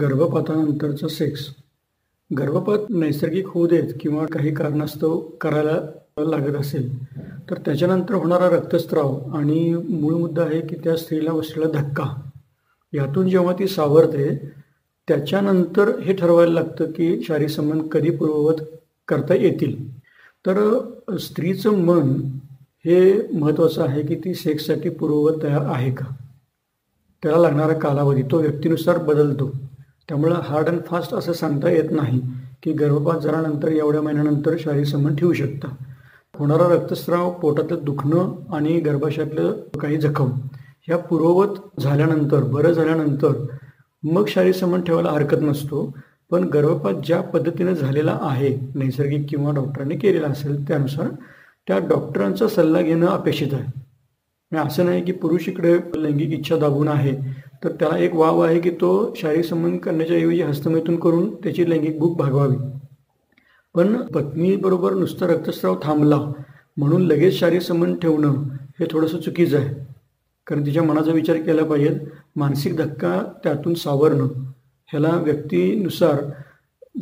गर्भपातानंतरचा sex गर्भपात नैसर्गिक होऊ देत किंवा काही कारणास्तव करायला लागत असेल तर त्याच्यानंतर होणारा रक्तस्राव आणि मूळ मुद्दा आहे की त्या स्त्रीला बसलेला धक्का. यातून जेव्हा ती सावरते त्याच्यानंतर हे ठरवायला लागतं की शारीरिक संबंध कधी पूर्ववत करता येतील. तर स्त्रीचं मन हे महत्त्वाचं आहे की ती सेक्ससाठी पूर्ववत तयार आहे का? त्याला लागणारा कालावधी तो व्यक्तीनुसार बदलतो. त्यामुळं हार्ड अँड फास्ट असं सांगता येत नाही की गर्भपात झाल्यानंतर एवढ्या महिन्यानंतर शारीर संबंध ठेवू शकता. होणारा रक्तस्राव पोटातलं दुखणं आणि गर्भाशयातलं काही जखम ह्या पूर्ववत झाल्यानंतर बरं झाल्यानंतर मग शारीर संबंध ठेवायला हरकत नसतो. पण गर्भपात ज्या पद्धतीने झालेला आहे नैसर्गिक किंवा डॉक्टरांनी केलेला असेल त्यानुसार त्या डॉक्टरांचा सल्ला घेणं अपेक्षित आहे. असं नाही की पुरुष इकडे लैंगिक इच्छा दाबून आहे तर त्याला एक वाव आहे की तो शारीरिक संबंध करण्याच्या ऐवजी हस्तमैथून करून त्याची लैंगिक भूक भागवावी. पण पत्नीबरोबर नुसतं रक्तस्राव थांबला म्हणून लगेच शारीरिक संबंध ठेवणं हे थोडंसं चुकीचं आहे. कारण तिच्या मनाचा विचार केला पाहिजे मानसिक धक्का त्यातून सावरणं. ह्याला व्यक्तीनुसार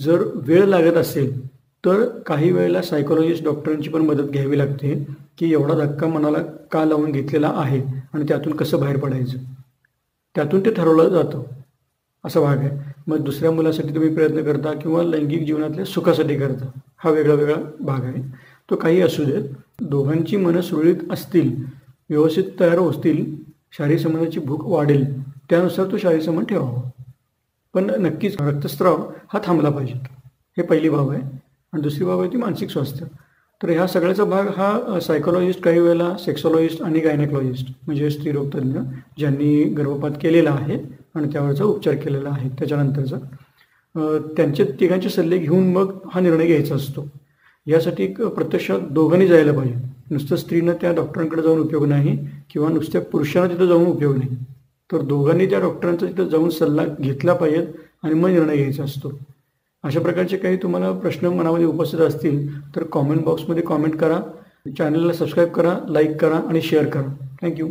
जर वेळ लागत असेल तर काही वेळेला सायकोलॉजिस्ट डॉक्टरांची पण मदत घ्यावी लागते. की एवढा धक्का मनाला का लावून घेतलेला आहे आणि त्यातून कसं बाहेर पडायचं? त्यातून ते ठरवलं जातं. असा भाग आहे. मग दुसऱ्या मुलासाठी तुम्ही प्रयत्न करता किंवा लैंगिक जीवनातल्या सुखासाठी करता? हा वेगळा वेगळा भाग आहे. तो काही असू देत. दोघांची मनं सुरळीत असतील व्यवस्थित तयार होतील शारीरिक संबंधाची भूक वाढेल त्यानुसार तो शारीरिक संबंध ठेवावा. पण नक्कीच रक्तस्राव हा थांबला पाहिजे. हे पहिली बाब आहे. आणि दुसरी बाब आहे ती मानसिक स्वास्थ्य. तर ह्या सगळ्याचा भाग हा सायकोलॉजिस्ट काही वेळेला सेक्सॉलॉजिस्ट आणि गायनेकॉलॉजिस्ट म्हणजे स्त्रीरोगतज्ञ ज्यांनी गर्भपात केलेला आहे आणि त्यावरचा उपचार केलेला आहे त्याच्यानंतरचा. त्यांचे तिघांचे सल्ले घेऊन मग हा निर्णय घ्यायचा असतो. यासाठी प्रत्यक्षात दोघांनी जायला पाहिजे. नुसतं स्त्रीनं त्या डॉक्टरांकडे जाऊन उपयोग नाही किंवा नुसत्या पुरुषांना तिथं जाऊन उपयोग नाही. तर दोघांनी त्या डॉक्टरांचा तिथं जाऊन सल्ला घेतला पाहिजेत आणि मग निर्णय घ्यायचा असतो. अशा प्रकारचे काही तुम्हाला प्रश्न मनामध्ये उपस्थित असतील तर कॉमेंट बॉक्समध्ये कॉमेंट करा. चॅनलला सबस्क्राईब करा लाईक करा आणि शेअर करा. थँक्यू